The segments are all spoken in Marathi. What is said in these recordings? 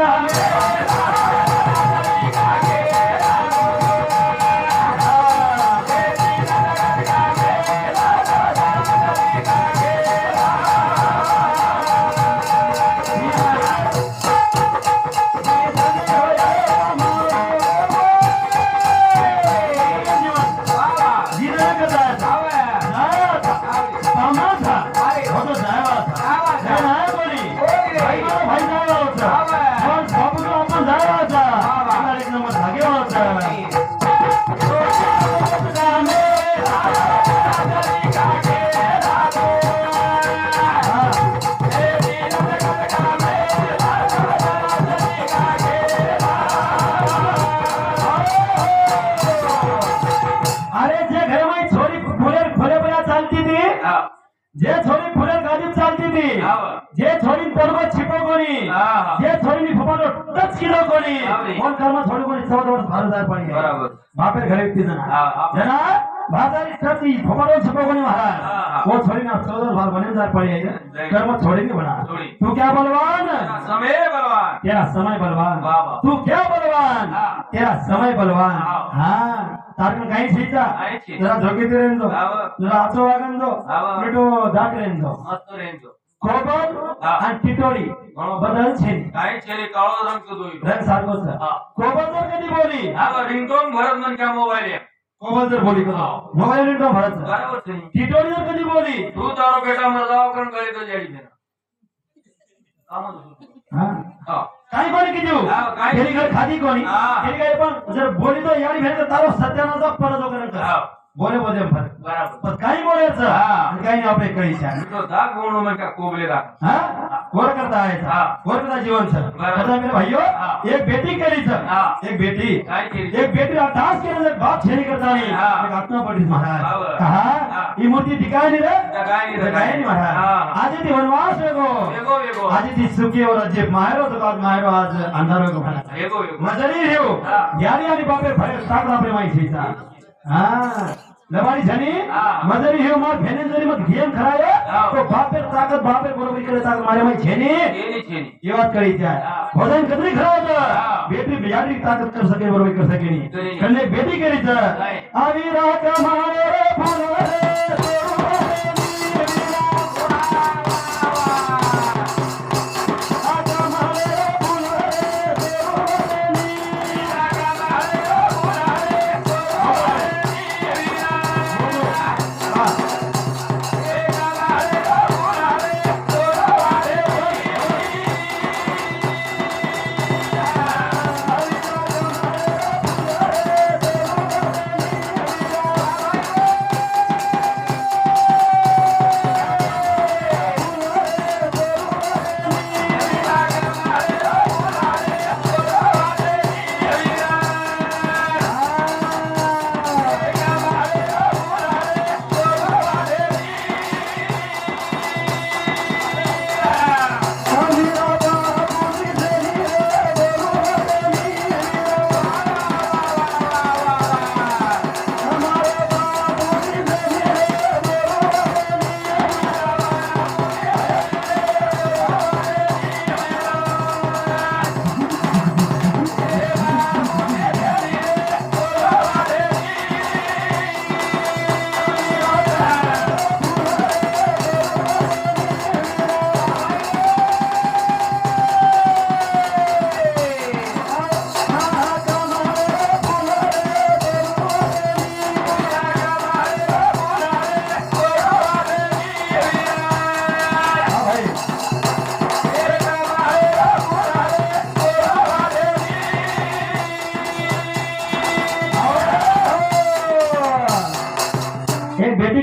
अरे जे छोरी फुले गाडीत चालती ती जे छोरी पोरगो छिपो कोणी जे छोरीनी फुपालो टच किलो कोणी कोण कर्म छोडी कोणी चौदा वर्ष भारत पडी बरोबर. बापेर घरे ती जना. जना બાજારી નથી ભગવાનનો છોકરો બન્યો મહારાજ વો છોડીને ચૌદ વાર બન્યો જાય પડે કર્મ છોડીને બના તું ક્યાં બલવાન? સમય બલવાન. તેરા સમય બલવાન. તું ક્યાં બલવાન? તેરા સમય બલવાન. હા. તારકન કઈ સીતા જરા જોગી દે. રેન દો જરા આછો વાગન દો. બેટો ધાક રેન દો. મસ્ત રેન દો. કોબલ અને ટીટોડી બદલ છે. કાઈ છે કાળો રંગ તો દોઈ રંગ સારો છે. કોબલ તો કેની બોલી? હા રિંગટોન ભરત મન કા મોબાઈલ એમ કોબલ તો બોલી કદો હા. મોબાઈલ ની તો ભરત છે બરાબર છે ટીટોડી તો કદી બોલી તું તારો બેટા મરદાવ કણ ગળી તો જડી દે આમ જ હતું. હા હા કાઈ કોની કીધું હા, કાંઈ તેરી ઘર ખાધી કોની હા. તેરી ઘર પણ જરા બોલી તો યારી ભેર તારો સત્યાનો તો પરદો કરે છે હા બોલે બધે બરાબર કઈ બોલે છે હા કઈ આપણે કહી છે તો દા ગુણો માં કા કોબલે રા હા કોર કરતા હે હા કોર કરતા જીવન છે બધા મેરે ભાઈઓ એક બેટી કરી છે હા એક બેટી કાઈ કરી એક બેટી અરદાસ કરે છે બાપ છેરી કરતા નહીં એક આત્મા પડી મહારાજ કહા ઈ મૂર્તિ ટિકાય ની રે ટિકાય ની ટિકાય ની મહારાજ આજે થી વનવાસ વેગો વેગો વેગો આજે થી સુખી ઓર જે માયરો તો બાદ માયરો આજ અંધારો કો ભણા વેગો વેગો મજરી રહ્યો યાર યાર બાપે ભાઈ સાકડા પ્રેમાઈ છે लबाडी झाली? मजरी हे मार फेने जरी मग घेम खराय तो बापेर ताकत बापेर बरोबर करे ताकत मारे माई छेने? ये बात करी त्या भोजन कतरी खरा होता? बेटी बियारी ताकत कर सके बरोबर कर सके नी. कन्ने बेटी करी था अभी रात हमारे फूल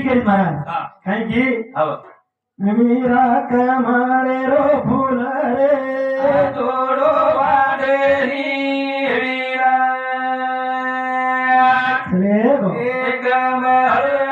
કરી મારા? કઈ કી? મીરા કમાડે રો ફૂલ રે. તોડો વાડે હીરા એક મરે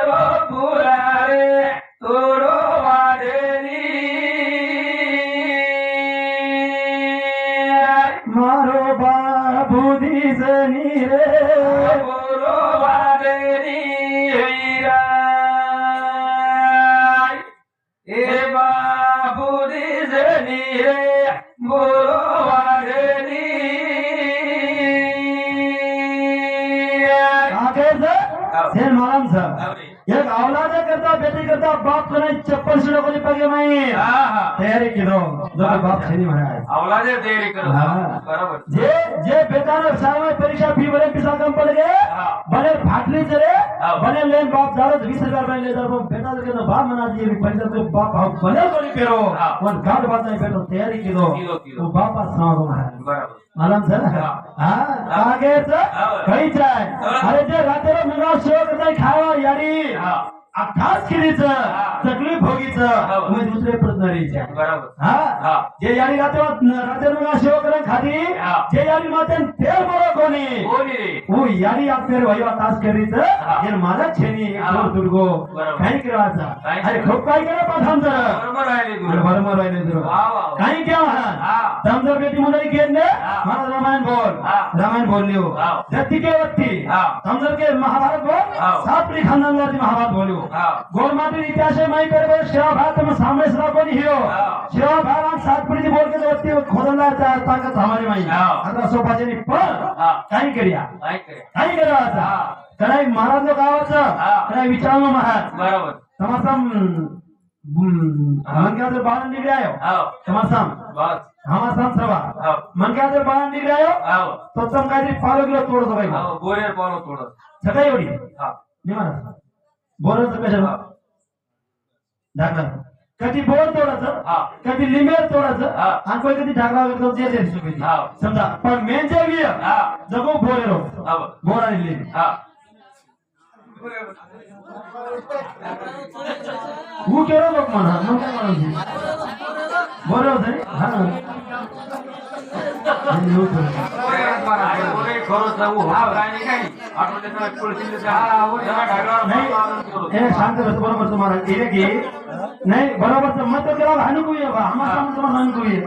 माणसं. एक औलाद करता बेटी करता बाप कोणी चप्पल सुद्धा कोणी पगे नाही. तयारी केलो. बाप छेनी म्हणा अवलादे तयारी करत हा. बरोबर जे जे बेतानं सामाय परीक्षा फी भरे पिसा कम पड़ गए हा. बने फाटली चले हा. बने लेन बाप जारो बीस हजार रुपये ले जारो बेटा के तो बाप मना दिए परीक्षा तो बाप बाप बने कोणी पेरो हा. पण गाड बात नाही पेरो तयारी केलो केलो, केलो. तो बापा सांगो महाराज बरोबर मालूम सर हा. हा आगेच हा. अठास किलीच. तकलीफ भोगीच हा. मी दुसरे हा हा. जे यारी रात्र रात्र मुगा शेव करून खाती हा. जे यारी माते तेल बरो कोणी ओ यारी आपले वहिवा तास करीच हा. माझा छेनी दुर्गो. काही करायचा काही अरे खूप काय करा पाठांत बरोबर राहिले वा. काही क्या समजर बेटी मंडळी घेत ने. महाराज रामायण बोल. रामायण बोलियो हा. जत्ती के वत्ती. समजर के महाभारत बोल. सात पिढी खानदानवरती महाभारत बोलियो हा. गोरमाटी इतिहास माई करे बोल शिवा भात में सामने सरा कोणी हिरो हा. शिवा भात सात पिढी बोल के वत्ती खोदला ताकद हमारी माई हा. आता सोपाचे पण हा. काही करिया काय करे काही हा. कणाई महाराज लोक हा. कणाई विचारलो महाराज बरोबर समासम हा. मनक्याचं बाळ निघायो हो समासम बस हमासम सभा हो मनक्याचं बाळ निघायो हो तो तम काहीतरी पालो किलो तोडतो बाई हो बोरेर पावलं थोडं सकाळी एवढी हा निमाना बोराचं हा. ढाकला कधी बोर तोडायचं हा. कधी लिंबेर तोडायचं हा. आणि कोणी कधी ढाकला वगैरे जे जे. हा. समजा पण मेन जे हा जगो बोरेरो बोर आणि लिंब हा હું કેવો લોક માણસ હું. કેવો માણસ છું બરોબર હા. खरं जाऊ हा काय नाही आठवड्यात त्याला त्याला शांत बस बरोबर तुम्हाला हे की नाही बरोबर मत केला हानुकू ये बा आम्हाला तुम्हाला हानुकू ये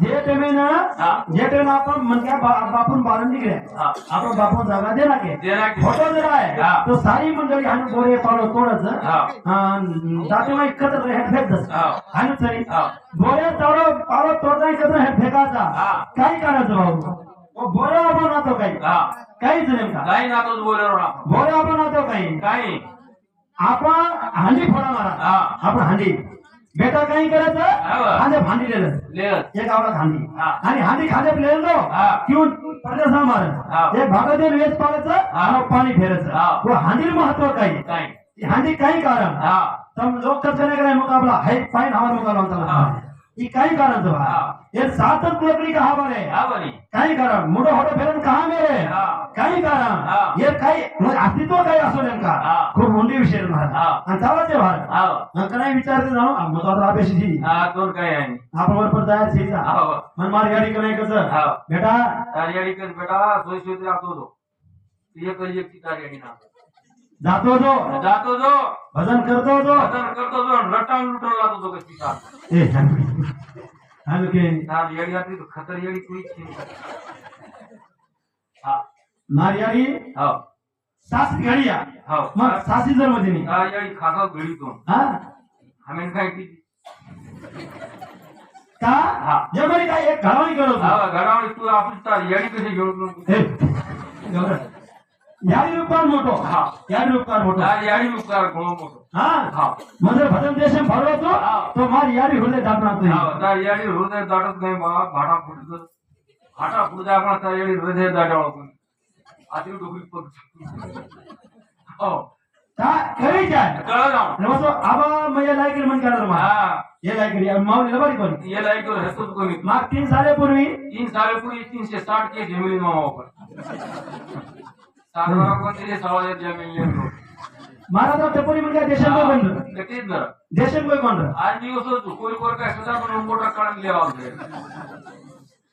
जे टेमे ना हा. जे टेमे आपण क्या बापून बाळून निघले हा. आपण बापून जागा दे ना के. फोटो जरा आहे हा. तो सारी मंडळी हाणू बोरे पालो तोडच हा. जाते मग एकत्र हेड फेकत हा. हाणू हा. बोरे तोडो पालो तोडता एकत्र हेड फेकायचा हा. काय करायचं भाऊ आपण नातो काही. हा. काहीच नेमका काही ना ना बोरे आपण नातो काही. काही. आपण हांडी फोडा मारा. हा. आपण हांडी. बेटा काही. करायचं? आणि भांडी लेत एक आवडत हांडी. आणि हांडी खाद्य प्लेलो हा. किंवा परदेसा हा. मारायचं एक भागातील वेच पाडायचं हा. पाणी फेरायचं. हा. वो हांडी महत्त्व काही. ती हांडी काही कारण. हा. तम लोग कब करने का मुकाबला है फाइन हमारा मुकाबला काही कारण तो हा. ये सातत लकड़ी का हवा है हा बरी काही कारण मोठं होतं फेरन कहा मेरे हा. काही कारण हा. काही म्हणजे अस्तित्व काही असो नेमका. खूप मोठी विषय महाराज. आणि चालायचे भारत हा काय विचारते जाणो मग आता हा दोन काही आहे आपण बरोबर तयार हा मन मार गाडी कनाय कसं हा. बेटा तारियाडी कर बेटा सोय सोय राहतो तो ये कर एक तारियाडी ना जातो जो. जातो जो. भजन करतो जो. भजन करतो जो रटान लुटून लागतो तो कशी का ए हम के तार येडी आती तो खतर येडी कोई छीन हा. मारियाडी हा. सास घडिया हा. मग सासी जर मध्ये नाही तार येडी खासा गळीतो हा? हमेन काय की का? हा. जर्मनी काय एक घालवणी करत हा. घरावर तू आपली तार येडी कशी घेऊन. याडी उपकार मोठो हा. याडी उपकार मोठो तार येडी उपकार घणो मोठो हा? हा. म्हणजे भजन देशम भरलो तो हा. तो मार याडी हृदय दाबणार हा तार येडी हृदय दाटत नाही बा भाटा फुटत भाटा फुटता आपण तार येडी हृदय पग हो. करी काय नमस्तो आबा मग लायक मन करणार मा. हा. हे लायक माऊली लबारी कोणी ये लाईक हेतूच कोणी माग तीन सालेपूर्वी तीन सालेपूर्वी तीनशे साठ केस जमिनी मामा महाराज टपोरी म्हणजे कोण बनलं? तेच जरा कोण बनलं? आज दिवस होतो कोणी कोण काय सुद्धा पण मोठा काढून लिहावा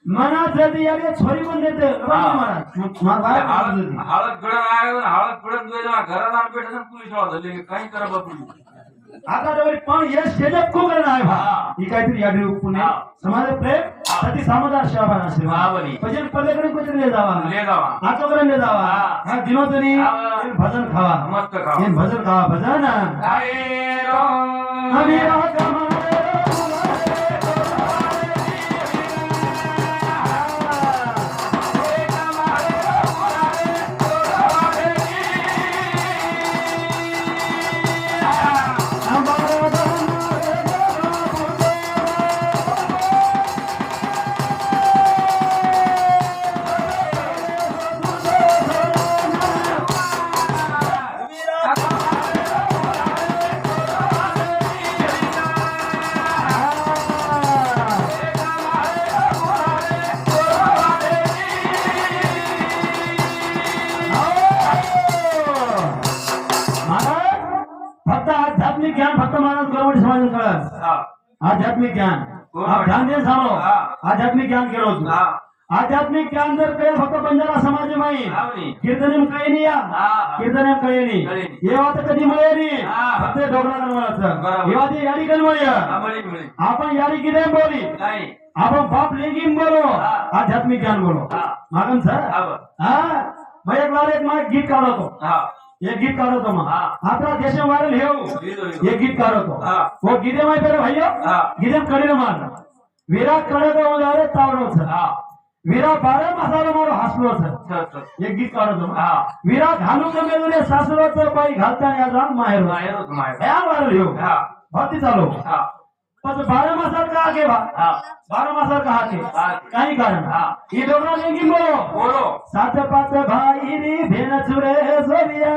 मनात जर याडी छोरी पण देते. महाराज मार बाहेर हळद गडन आहे हळद गेला घरात आण पेटत पोलीस वाला झाले काही करा बापू आता डबल पण हे स्टेजअप खूप करणार आहे हा. भा ही काहीतरी याडी पुणे हा. समाज प्रेम सती समाजात शाबान हा, आशीर्वाद बरी. भजन पल्लेकडे कुठे ले जावा ले जावा आचोकडे ले जावा हा. हा दिनोतरी हा. भजन खावा मस्त खावा. हे भजन खावा भजन काय रो? आध्यात्मिक ज्ञान. आप ध्यान दे सांभळो हा. आध्यात्मिक ज्ञान केलं हा. आध्यात्मिक ज्ञान जर काही फक्त बंजारा समाज माही. कीर्तन काही नाही या. हा, हा. कीर्तन कळी नाही. हे वात कधी मिळे नाही. हा. फक्त डोकरा कनवाचं बरोबर. हे वात याडी कनवळी हा, आपण याडी किती बोली? आपण बाप लेंगिन बोलो. हा. आध्यात्मिक ज्ञान बोलो. हा. मागन सर. हा मग एक बार एक मग गीत काढवतो हा एक गीत काढवतो मग. हा. आपला देश वारेल हेऊ लिहिलो, लिहिलो. एक गीत काढवतो हा. वो गीते माय पेरे भैया हा. गीते कडी मार. विराटकडे उदारे तावडो सर हा. वीरा बारा मसाला मारो हसलो सर चल चल एक गीत काढतो मग. हा. विरा घालू कमी दुने सासराचं बाई घालताना या जाण माहेर. माहेर होत माहेर. या वारेल हेऊ हा. भरती चालू. हा पण बारा मसाल का आगे बा? हा. बारा मसाल का हा. काही कारण? हा. ही डोकरा लेंगी बोलो बोलो सात पाच भाई री भेन चुरे सोरिया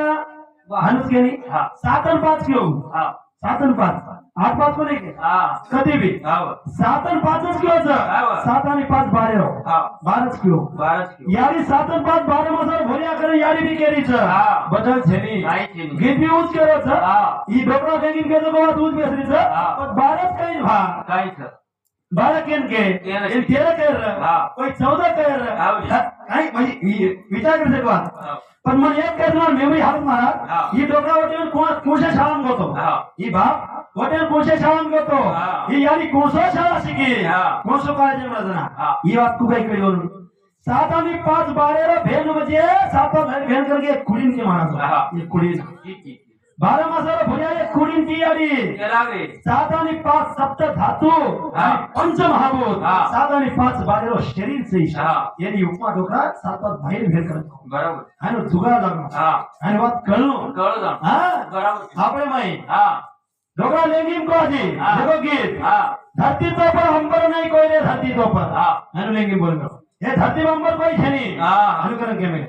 हनुस गेली हा. सात आणि पाच हा. सात आणि पाच आठ पाच कोणी के हा कधी बी. सात आणि पाचच हा. घेऊच सात आणि पाच बारे हा बारच किलो. यारी सात आणि पाच बारा मसाला भोरिया करे यारी बी केरीच हा. बदल छेनी. गीत बी उच केरच हा. ही डोकरा केलं गोवा दूध बेसरीच हा. पण बारच काही भा काहीच बारा केन के तेरा इन तेरा कर हा. कोई चौदा कर हा. काही म्हणजे वि- विचार करते का हा. पण मग एक करणार मेमरी हात हा. मारा ही डोकरा हॉटेल कोणत्या शाळांत घेतो हा. ही बाप हॉटेल कोणत्या शाळांत घेतो हा. ही यारी कोणसो शाळा शिकी हा. कोणसो कॉलेज ना हा. ही बात तू बारा मासाला भुया एक तियारी यादी. सात आणि पाच सप्त धातू पंच महाभूत. सात आणि पाच बारेरो शरीर से यांनी उपमा डोका सात पाच बाहेर भेट करतो. बरोबर. आणि जुगा लागलो आणि वाद कळलो कळलो बरोबर. आपले डोका लेंगीम को आजी गीत धरती तो हम पर नहीं रे धरती तो पर हाँ. लेंगीम बोल हे धरती बंबर कोई छनी अनुकरण के में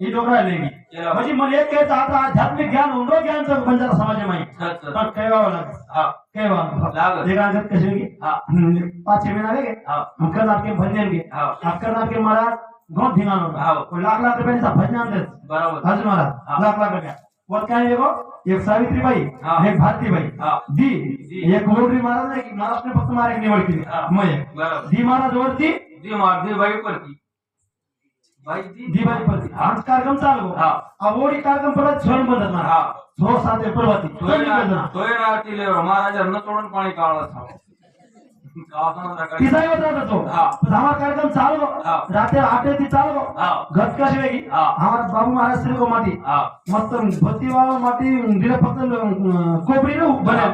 ही डोकरा लेगी म्हणजे मला एक कायचं आता आध्यात्मिक ज्ञान उंडो ज्ञान जर पंचायत समाज माहिती पण कळवावं लागेल. कळवा कसे गे म्हणजे पाचशे महीना अक्कर आपके भजन घे अक्कर आपके महाराज बहुत धिंगान होता लाख लाख रुपयांचा भजन देत बरोबर. हज महाराज लाख लाख रुपया. वर काय आहे गो एक सावित्रीबाई एक भारतीबाई. दी एक गोरडी महाराज नाही महाराष्ट्र फक्त मारे निवड केली मग दी महाराज वरती दी महाराज बाई वरती. बाई दी दी बाई वरती आज कार्यक्रम चालू हा. कार्यक्रम परत हा. महाराज तोय चल ना निघाल. तोय ना तिले महाराजांना तोडून पाणी काढलं तिचा होत तो. हा. हमारा कार्यक्रम चालू. रात्री आठ ती चालू. घट कशी वेगळी? हा. हमारा बाबू महाराज श्री को माटी मस्त भती वाला माटी दिले फक्त अं, कोपरी नो बने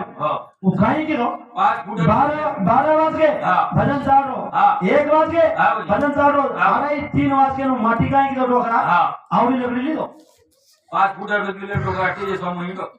वो की पाच फुट. बारह बारह के. भजन चालो. हा. एक बज के. भजन चालो. हा. अरे तीन बज के माटी का की डोकरा आवडी लकडी ली दो पाच दिले डोकाटी समोर आवडी लकडी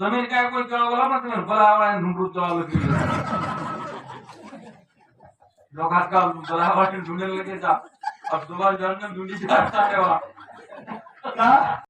जमीन काय कोण चळवला म्हटलं बलावाळ्या झुंडूर चळवलं की दोघात का बलावाळ्या झुंडेल जा. और दोघा जण झुंडी ठेवा.